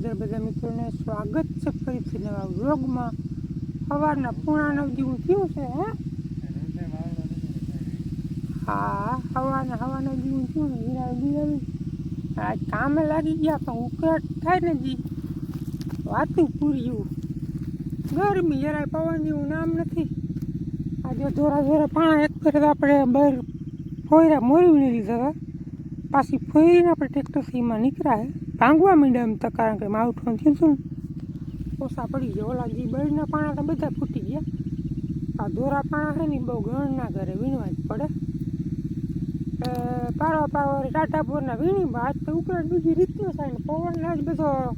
મુરલીધર બધા મિત્રોને સ્વાગત છે ફરીથી નવા વ્લોગમાં. સવારના પૂણા નવ જેવું થયું છે, હે? હા હવાના હવાના જેવું થયું ને, હીરા બિરાવી આજ કામે લાગી ગયા પણ ઉકેટ થાય ને જી. વાતું પૂર્યું. ગરમી, જરાય પવન જેવું નામ નથી. આજે ધોરા ધોરા પાણા એક ફેર આપણે બહાર ફોયરા મોરવી લીધા પાછી ફોઈને આપણે ટ્રેક્ટરથી એમાં નીકળ્યા ભાંગવા માંડ્યા એમ તો કારણ કે માવઠું થયું છું ને ઓછા પડી ગયા. ઓલા જે બળના પાણા તો બધા ફૂટી ગયા. આ દોરા પાણા છે ને બહુ ગણ ના કરે વીણવા જ પડે. અ, પારવા પારવા ટાટા પોરના વીણી આજ તો ઉકળાટ બીજી રીતનો થાય ને પવન આજ બધો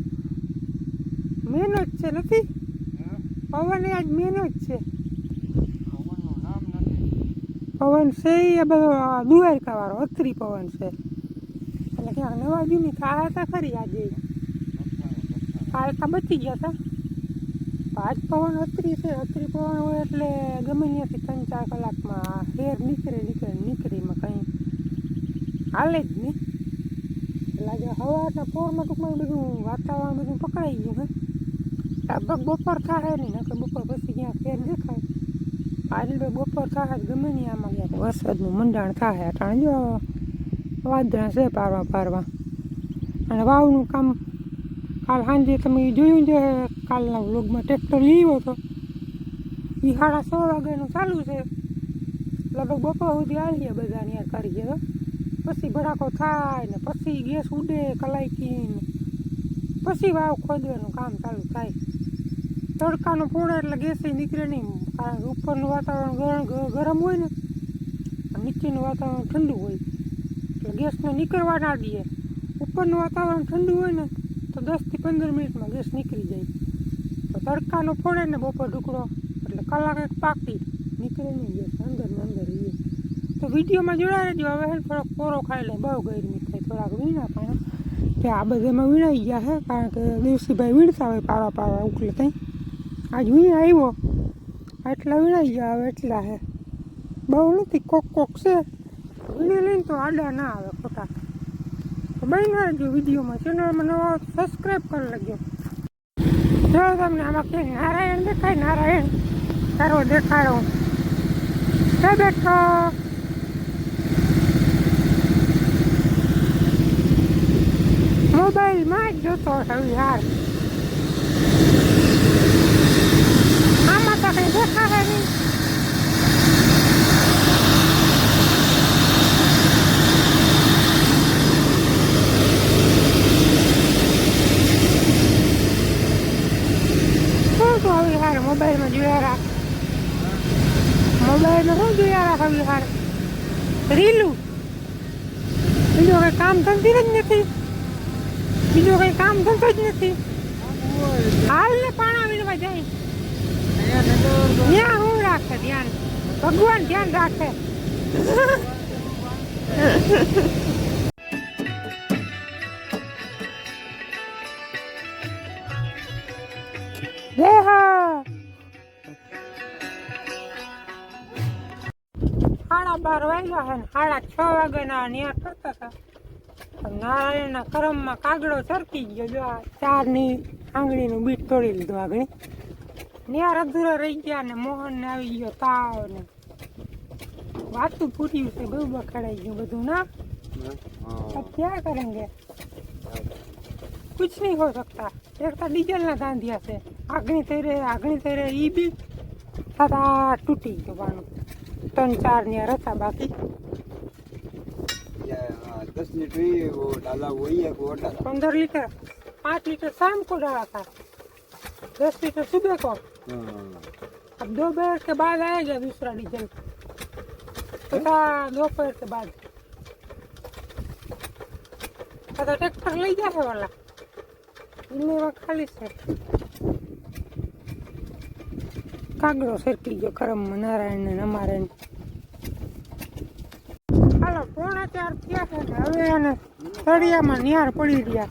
મહેનત જ છે નથી? પવન આજ મેનો જ છે પવન છે એ બધો દુવારકા વાળો અત્રી પવન છે. ક્યાંક નવા જૂની ખાયા હતા ખરી આજે. કાલ બચી ગયા હતા? પાંચ પવન અત્રી છે, અત્રી પવન હોય એટલે ગમે ત્યાંથી ત્રણ ચાર કલાકમાં હેર નીકળે નીકળે નીકળે એમાં કંઈ. હાલે જ નહીં એટલે આજે હવાના પોરમાં ટૂંકમાં બધું વાતાવરણ બધું પકડાઈ ગયું હે. લગભગ બપોર થાય નહીં, નકર બપોર પછી ત્યાં ફેર દેખાય. આજે બપોર થાય ગમે નહીં આમાં ગયા વરસાદનું મંડાણ થાય અટાણ જો વાદળા છે પારવા પારવા. અને વાવનું કામ કાલ સાંજે તમે જોયું છે કાલના વ્લોગમાં ટ્રેક્ટર લીધો હતો એ સાડા સો વાગ્યાનું ચાલુ છે. લગભગ બપોર સુધી આવીએ બધા ત્યાં કરીએ તો. પછી ભડાકો થાય ને પછી ગેસ ઉડે કલાઈકી ને. પછી વાવ ખોદવાનું કામ ચાલુ થાય. તડકાનો પૂરો એટલે ગેસ નીકળે નહીં. કારણ કે ઉપરનું વાતાવરણ ગરમ હોય ને, નીચેનું વાતાવરણ ઠંડુ હોય. ગેસને નીકળવા ના દઈએ. ઉપરનું વાતાવરણ ઠંડુ હોય ને, તો દસથી પંદર મિનિટમાં ગેસ નીકળી જાય. તો તડકાનો ફોડે ને બપોર ટુકડો એટલે કલાક એક પાકી, નીકળે નહીં ગેસ અંદર ને અંદર રહીએ. તો વિડીયોમાં જોડાઈ રહેજો. હવે થોડોક કોરો ખાઈ લે, બહુ ગરમી થાય, થોડાક વીણા પણ. કે આ બધામાં વીણાઈ ગયા છે કારણ કે દેવસીભાઈ વીણતા હોય પાવા પાવા ઉકલે ત્યાં આજ વીણ આવ્યો એટલા વીણાઈ ગયા, હવે એટલા હે. બહુ નથી, કોક કોક છે. તો આડા ના આવે ખોટા તો બની રહેજો વિડીયોમાં. ચેનલમાં નવા સબસ્ક્રાઈબ કરી લેજો. જો તમને આમાં કે નારાયણ દેખાય, નારાયણ, તારો દેખાડો. તે બેઠો. મોબાઈલમાં જ જોતો હતો યાર આમાં તો કંઈ દેખાડે નહીં શું તો હવે યાર મોબાઈલમાં જોયા રાખ મોબાઈલમાં શું જોયા રાખ હવે યાર રીલું બીજો કઈ કામ ધંધી જ નથી બીજું કઈ કામ ધંધો જ નથી હાલ ને પાણા વીણવા જાય ત્યાં હું રાખે ધ્યાન ભગવાન ધ્યાન રાખે આવ્યા છે સાડા છ વાગ્યાના ન્યા કરતા હતા. નારાયણના કરમમાં કાગડો સરકી ગયો. જો આ ચારની આંગળીનું બીટ તોડી લીધું આગળ. ન્યાર અધૂરો રહી ગયા ને મોહનને આવી ગયો તાવ ને. વાતું પૂર્યું છે બહુ બખાડાઈ ગયું બધું ના? ક્યાં કરેંગે? કુછ નહીં હો શકતા. એક તો ડીઝલના ગાંધિયા છે. આગણી થઈ રહે આગણી થઈ રહે એ બી તથા તૂટી ગયું પાનું ત્રણ ચાર ને હતા બાકી दस लीटर ही वो डाला वही है वो डाला पंद्रह लीटर पाँच लीटर शाम को डाला था दस लीटर सुबह को अब दोपहर के बाद आएगा दूसरा डीजल तथा दोपहर के बाद तथा ट्रैक्टर ले जाए वाला इनमें वहाँ खाली से કાગડો સરકી ગયો કરમમાં નારાયણ ને અમારે હાલો પોણા ચાર થયા છે ને હવે એને તળિયામાં નિયાર પડી રહ્યા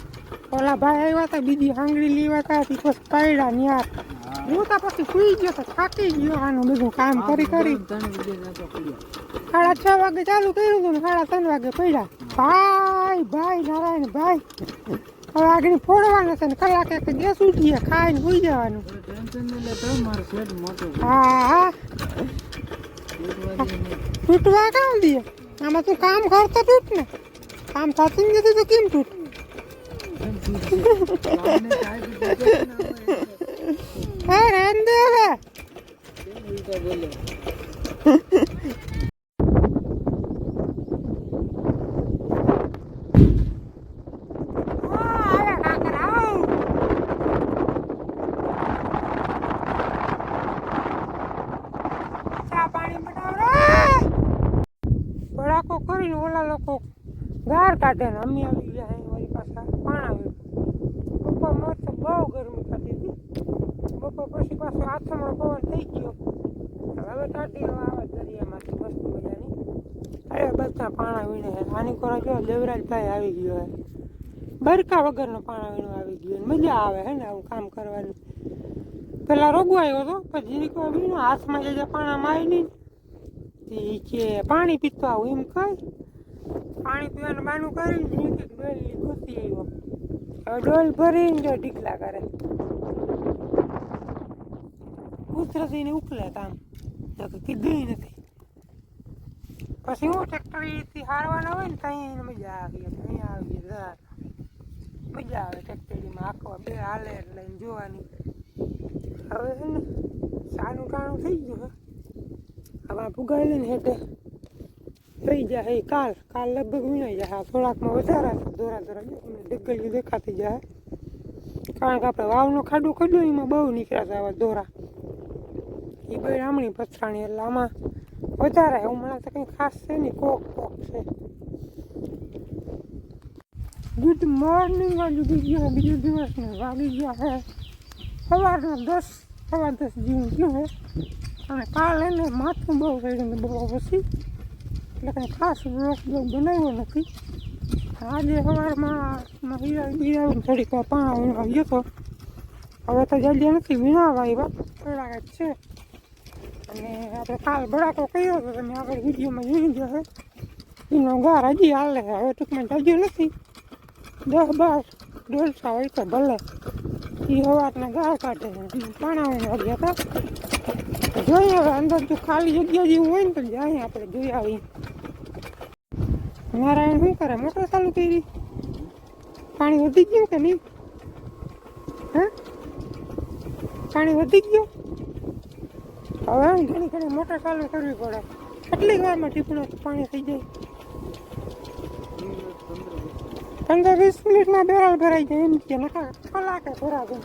ઓલા ભાઈ આવ્યા હતા બીજી હાંગળી લેવા હતા પછી પાડ્યા નિયાર. હું તો પછી સુઈ ગયો તો થાકી ગયો આનું બધું કામ કરી કરી. સાડા છ વાગે ચાલુ કર્યું હતું ને સાડા ત્રણ વાગે પડ્યા. ભાઈ ભાઈ નારાયણ ભાઈ. હવે આગળ ફોડવાનું છે ને કલાકે એક ગેસ ઉઠીએ ખાઈને સુઈ જવાનું. હા હા. તૂટવા કામ દે. આમાં તું કામ કરતો તૂટ ને. કામ થતું નથી તો કેમ તૂટ? હે રેન દે કેમ ઉલટા બોલે હા, આવે કાકા, આવ. ચા પાણી બનાવ રે ભડાકો કરીને ઓલા લોકો ગાર કાઢે ને અમે આવી ગયા વળી પાછા પાણા બપોર મોર તો બહુ ગરમી થતી હતી. બપોર પછી પાછો આથમણો પવન થઈ ગયો. હવે કાઢી હવે આવે દરિયામાંથી, મસ્ત મજાની. અરે બધા પાણા વીણે આની કોરા જો દેવરાજભાઈ આવી ગયો હે. બરકા વગરનો પાણા વીણો આવી ગયો મજા આવે હે ને આવું કામ કરવાની. પેલા રોગવાયો હતો પછી વાર વીણો હાથમાં જે પાણા માય નહીં ઈ કે પાણી પીતો આવું એમ કહી પાણી પીવાનું બાનું કરીને એક ડોલ ઘૂસી આવ્યો. હવે ડોલ ભરીને જો ઢીકલા કરે. કુદરતીને ઉકલે તો કે કીધું નથી. પછી હું ટ્રેક્ટરીથી હારવાના હોય ને ત્યાં મજા આવી અહીંયા આવી જરા મજા આવે ટ્રેક્ટરીમાં આખવા બે હાલે એટલે જોવાની. હવે છે ને સાનું કાણું થઈ ગયું હે હવે આ પુગાડી ને હેઠે થઈ જાય કાલ કાલ લગભગ વીણાઈ જાય. થોડાકમાં વધારા. દોરા જો તમને ડગલીઓ દેખાતી જાય. કારણ કે આપણે વાવનો ખાડો ખડ્યો એમાં બહુ નીકળ્યા હતા આવા દોરા એ બે રામણી પથરાણી એટલે આમાં વધારે હમણાં તો કંઈ ખાસ છે નહીં, કોક કોક છે. ગુડ મોર્નિંગ વાળું ગયો, બીજો દિવસ ને વાગી ગયા હે. સવારના દસ, સવા દસ જેવું ગયું હે. અને કાલે ને માથું બહુ કરીને બહુ પછી. એટલે કંઈ ખાસ બ્લોગ બનાવ્યો નથી. આજે સવારમાં હીરા થોડીક પાણા વીણવા ગયો હતો હવે તો જલ્દી નથી વીણાવા એવા થોડાક જ છે. અને આપણે કાલ બળાકો કર્યો હતો તમે આગળ વિડીયોમાં જોઈ જશે. એનો ગાર હજી હાલે હવે ટૂંકમાં જલ્દી નથી. દસ બાર ડોલસા હોય તો ભલે. એ સવારના ગાર કાઢે. પાણા પાણાવીને ગયા હતા. જોઈએ હવે અંદર જો ખાલી જગ્યા જેવું હોય ને તો જાય, આપણે જોઈ આવી નારાયણ શું કરે? મોટર ચાલુ કરી? પાણી વધી ગયું કે નહીં? હે? પાણી વધી ગયું? હવે ઘણી ઘણી મોટર ચાલુ કરવી પડે. કેટલી વારમાં ટીપણો પાણી થઈ જાય. પંદર વીસ મિનિટમાં બેરલ ભરાઈ જાય એમ કે નકા કલાકે ભરાવે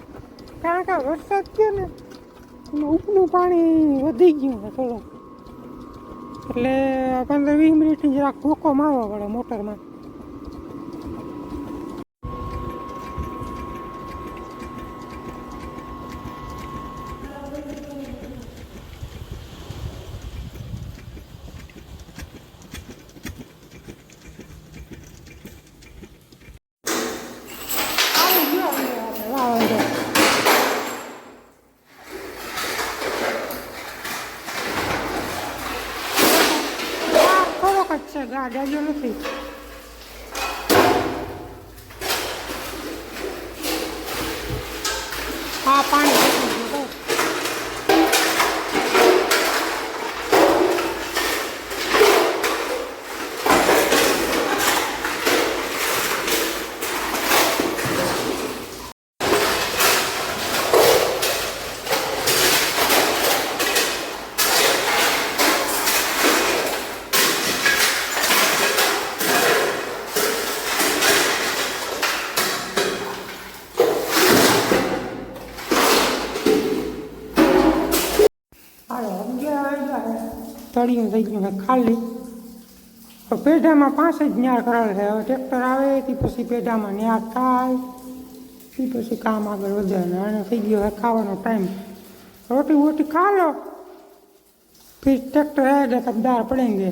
કારણ કે વરસાદ થયો ને એમાં ઉપનું પાણી વધી ગયું છે થોડું એટલે પંદર વીસ મિનિટની જરાક કોકો મારવો પડે મોટરમાં આવી ગયો હવે આપણે વાવાઝોડું. આ થોડોક જાજો નથી. હા પાણી પતી ગયું બસ. હાલો અગિયાર વાગ્યા તળિયું થઈ ગયું છે ખાલી. પેઢામાં પાંચ જ ન્યાર કરાવે છે. હવે ટ્રેક્ટર આવે તે પછી પેઢામાં ન્યાર થાય. તે પછી કામ આગળ વધે. એને થઈ ગયો છે ખાવાનો ટાઈમ રોટી વોટી ખા લો. ફીર ટ્રેક્ટર આવે કપ દાર પડેંગે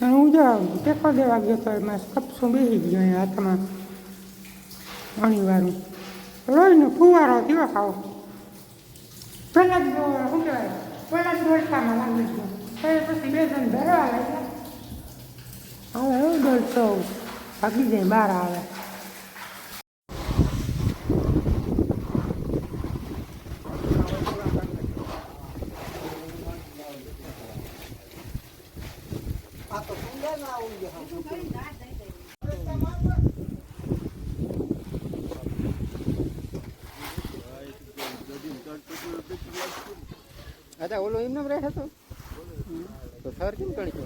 અને હું જો ટેકો દેવા ગયો તો એમાં કપસું બેસી ગયો એ હાથમાં ઘણી વાર લોહીનો ફુવારો થયો ખાવ. પહેલાં જ શું કહેવાય પહેલાં જ દોડતામાં લાગી ગયો પછી પછી બે જણ ધરવા લાગ્યા હવે એવું દોડતો હોઉં ભાગી જાય બહાર આવે અચ્છા ઓલો એમને રહે તો તો સર કેમ કરી છે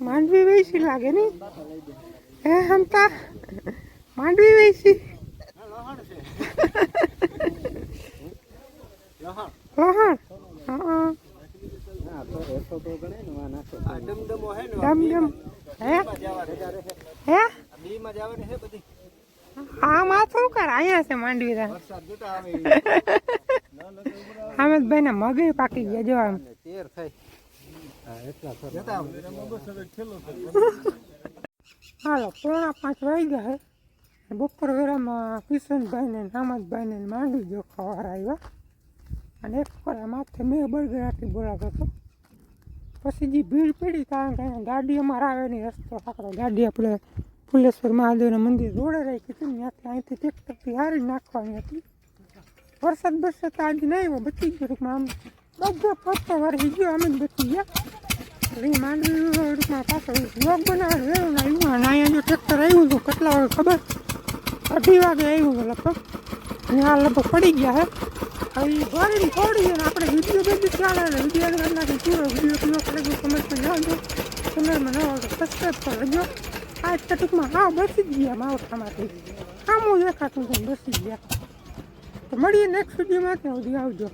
માંડવી વેચી લાગે ને? હે હમતા માંડવી વેચી. લહણ? હા. હા તો એસો તો ગણે ને માં નાખો ડમડમો હે ને ડમ ડમ હે? હે બીમાં જવાની છે બધી આ માથું કર અહીંયા છે માંડવી રા વરસાદ જોતા આવે હામેદભાઈ ના મગે પાકી ગયા જો આમ. હાલો, પોણા પાંચ વાગ્યા હે. બપોર વેરામાં કિશનભાઈ ને નામદભાઈ ને માંડવી જો ખવાર આવ્યા. અને એક પર માથે મેં બળગર આટલી બોલાતો હતો. પછી જે ભીડ પડી કારણ કે ગાડી અમારે આવે નહીં રસ્તો સાંકડો ગાડી આપણે ફુલેશ્વર મહાદેવના મંદિર રોડે રાખી હતી ને ત્યાંથી અહીંથી ટેક્ટરથી હારી નાખવાની હતી. વરસાદ બરસાદ આજે નહીં આવ્યો બચી ગયો ટૂંકમાં આમ બધો પત્તો વરસી ગયો અમે બચી ગયા. એટલે માંડવી ટૂંકમાં પાછો બ્લોગ બનાવવાનું એવું ના આવ્યું. અહીંયા જો ટ્રેક્ટર આવ્યું હતું, કેટલા વાગે ખબર? અઢી વાગે આવ્યું હતું લગભગ. અને આ લગભગ પડી ગયા હે. હવે ગોળડી થોડી અને આપણે વીડિયો બધી ચાલે ને વીડિયો કલાકે પૂરો વીડિયો પૂરો કરે તો સમજ પણ જાણજો ચેનલમાં ન હોય તો સબસ્ક્રાઈબ કરી લેજો. આ ટૂંકમાં હા બસી ગયા માવઠામાંથી. આમ હું દેખાતું બસી ગયા. મળીએ નેક્સ્ટ વિડીયોમાં ત્યાં સુધી આવજો.